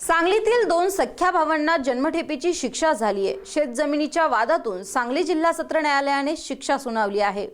सांगलीतील दोन सख्या भावांना जन्मठेपीची शिक्षा झाली आहे शेतजमिनीच्या वादातून सांगली जिल्हा सत्र न्यायालयाने शिक्षा सुनावली आहे.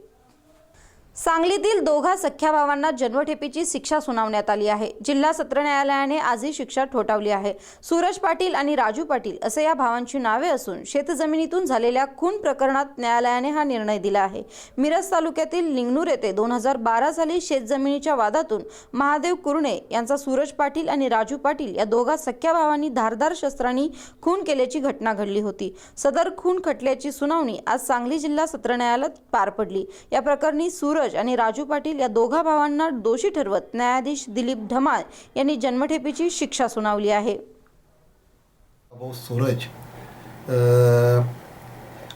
सांगलीतील दोघा सख्या भावांना जन्मठेपेची शिक्षा सुनावण्यात आली आहे. जिल्हा सत्र न्यायालयाने आज ही शिक्षा ठोठावली आहे. सूरज पाटील आणि राजू पाटील असे या भावांची नावे असून शेतजमिनीतून झालेल्या खून प्रकरणात न्यायालयाने हा निर्णय दिला आहे. मिरज तालुक्यातील लिंगनूर येथे दोन हजार बारा साली शेतजमिनीच्या वादातून महादेव कुरणे यांचा सूरज पाटील आणि राजू पाटील या दोघा सख्या भावांनी धारदार शस्त्रांनी खून केल्याची घटना घडली होती. सदर खून खटल्याची सुनावणी आज सांगली जिल्हा सत्र न्यायालयात पार पडली. या प्रकरणी सूरज आणि राजू पाटील या दोघा भावांना दोषी ठरवत न्यायाधीश दिलीप ढमाळ यांनी जन्मठेपीची शिक्षा सुनावली आहे. भाऊ सूरज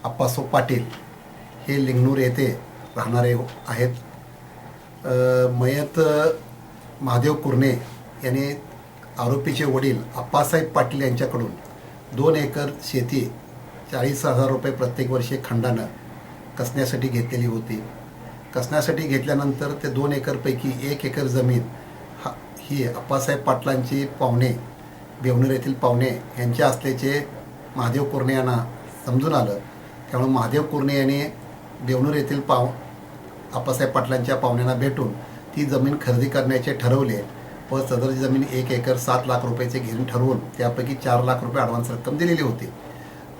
अप्पासो पाटील हे लिंगनूर येथे राहणारे आहेत. मयत महादेव कुर्णे यांनी आरोपीचे वडील आप्पासाहेब पाटील यांच्याकडून दोन एकर शेती चाळीस हजार रुपये प्रत्येक वर्षी खंडानं कसण्यासाठी घेतलेली होती. कसण्यासाठी घेतल्यानंतर ते दोन एकरपैकी एक एकर जमीन हा ही अप्पासाहेब पाटलांची पाहुणे बेवणूर येथील पाहुणे यांचे असल्याचे महादेव कुर्णे यांना समजून आलं. त्यामुळे महादेव कुर्णे यांनी बेवणूर येथील पाव आप्पासाहेब पाटलांच्या पाहुण्यांना भेटून ती जमीन खरेदी करण्याचे ठरवले व सदरची जमीन एक एकर सात लाख रुपयाचे घेऊन ठरवून त्यापैकी चार लाख रुपये ॲडव्हान्स रक्कम दिलेली होती.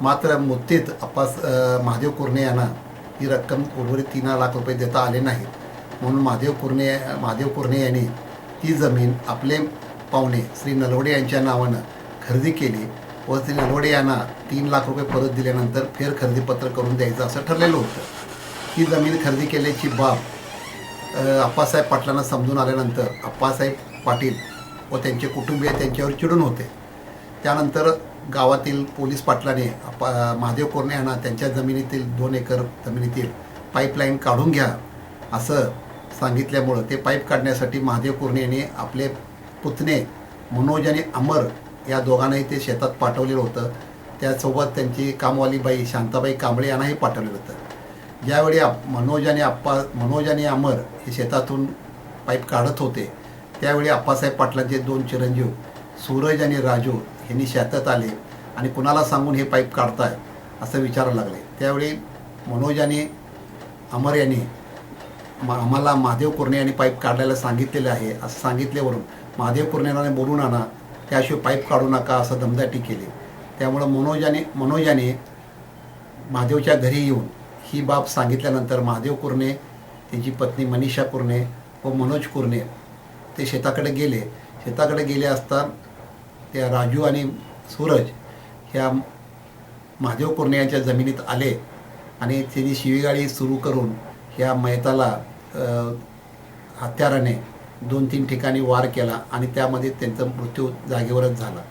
मात्र मुत्तीत अप्पास महादेव कुर्णे यांना ही रक्कम उर्वरित तीन लाख रुपये देता आले नाहीत. म्हणून महादेव कुर्णे महादेव कुर्णे यांनी ती जमीन आपले पाहुणे श्री नलवडे यांच्या नावानं खरेदी केली व श्री नलवडे यांना तीन लाख रुपये परत दिल्यानंतर फेर खरेदीपत्र करून द्यायचं असं ठरलेलं होतं. ही जमीन खरेदी केल्याची बाब अप्पासाहेब आप्पासाहेब पाटलांना समजून आल्यानंतर आप्पासाहेब पाटील व त्यांचे कुटुंबीय त्यांच्यावर चिडून होते. त्यानंतर गावातील पोलीस पाटलाने आप्पा महादेव कोरणे यांना त्यांच्या जमिनीतील दोन एकर जमिनीतील पाईपलाईन काढून घ्या असं सांगितल्यामुळं ते पाईप काढण्यासाठी महादेव कोरणे यांनी आपले पुतणे मनोज आणि अमर या दोघांनाही ते शेतात पाठवलेलं होतं. त्यासोबत त्यांची कामवाली बाई शांताबाई कांबळे यांनाही पाठवलेलं होतं. ज्यावेळी आप मनोज आणि आप्पा मनोज आणि अमर हे शेतातून पाईप काढत होते त्यावेळी आप्पासाहेब पाटलांचे दोन चिरंजीव सूरज आणि राजू यांनी शेतात आले. आणि कुणाला सांगून हे पाईप काढताय असं विचारायला लागले. त्यावेळी मनोज आणि अमर यांनी म- आम्हाला महादेव कुर्णे यांनी पाईप काढायला सांगितलेलं आहे असं सांगितल्यावरून महादेव कुर्णे बोलून आणा त्याशिवाय पाईप काढू नका असं दमदाटी केली. त्यामुळं मनोजाने मनोजाने महादेवच्या घरी येऊन ही बाब सांगितल्यानंतर महादेव कुर्णे त्यांची पत्नी मनीषा कुर्णे व मनोज कुर्णे ते शेताकडे गेले. शेताकडे गेले असता त्या राजू आणि सूरज ह्या महादेव कुर्णे यांच्या जमिनीत आले आणि त्यांनी शिवीगाळी सुरू करून ह्या मैताला हत्याराने दोन तीन ठिकाणी वार केला आणि त्यामध्ये त्यांचा मृत्यू जागेवरच झाला.